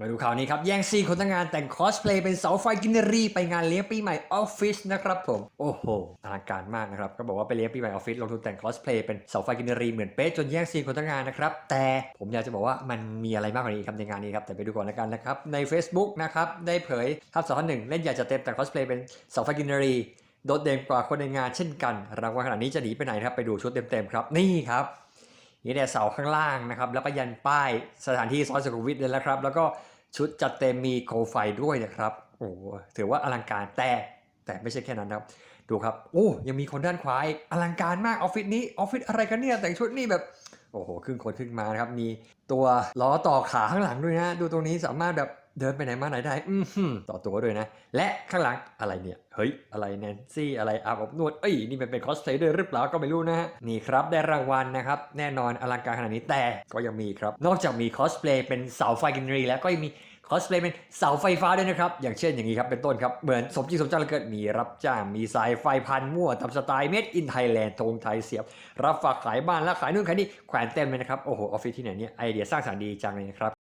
มาดูข่าวนี้ครับ แย่งซีนคนทั้งงานแต่งคอสเพลย์เป็นเสาไฟกินนารีไปงานเลี้ยงปีใหม่ออฟฟิศนะครับผม โอ้โหอลังการมากนะครับ ก็บอกว่าไปเลี้ยงปีใหม่ออฟฟิศลงทุนแต่งคอสเพลย์เป็นเสาไฟกินนารีเหมือนเป๊ะจนแย่งซีนคนทั้งงานนะครับ แต่ผมอยากจะบอกว่ามันมีอะไรมากกว่านี้ครับในงานนี้ครับ แต่ไปดูก่อนแล้วกันนะครับ ใน Facebook นะครับได้เผยภาพสอนหนึ่งเล่นอยากจะเต็มแต่งคอสเพลย์เป็นเสาไฟกินนารีโดดเด่นกว่าคนในงานเช่นกันรางวัลขนาดนี้จะหนีไปไหนครับไปดูชุดเต็มๆครับนี่ครับ นี่แต่เสาข้างล่างนะครับ แล้วก็ยันป้ายสถานที่ซอยสุขุมวิทเลยแล้วครับ แล้วก็ชุดจัดเต็มมีโคมไฟด้วยนะครับ โอ้โหถือว่าอลังการแต่แต่ไม่ใช่แค่นั้นครับ ดูครับ โอ้ยังมีคนด้านขวาอีกอลังการมากออฟฟิศนี้ออฟฟิศอะไรกันเนี่ยแต่งชุดนี่แบบโอ้โหครึ่งคนครึ่งมานะครับ มีตัวล้อต่อขาข้างหลังด้วยนะ ดูตรงนี้สามารถแบบ เดินไปไหนมาไหนได้ อือหือต่อตัวด้วยนะ และข้างหลังอะไรเนี่ย เฮ้ย อะไรแนนซี่อะไรอาบอบนวด เอ้ย นี่มันเป็นคอสเพลย์ด้วยหรือเปล่าก็ไม่รู้นะฮะ นี่ครับได้รางวัลนะครับ แน่นอนอลังการขนาดนี้แต่ก็ยังมีครับ นอกจากมีคอสเพลย์เป็นเสาไฟกินรี แล้วก็ยังมีคอสเพลย์เป็นเสาไฟฟ้าด้วยนะครับ อย่างเช่นอย่างนี้ครับเป็นต้นครับ เหมือนสมจริงสมจังเหลยเกิดมีรับจ้างมีสายไฟพันมั่วตามสไตล์เมดอินไทยแลนด์ธงไทยเสียบ รับฝากขายบ้านและขายนู่นขายนี่แขวนเต็มเลยนะครับโอ้โหออฟฟิศที่ไหนเนี่ยไอเดียสร้างสรรค์ดีจังเลยนะครับ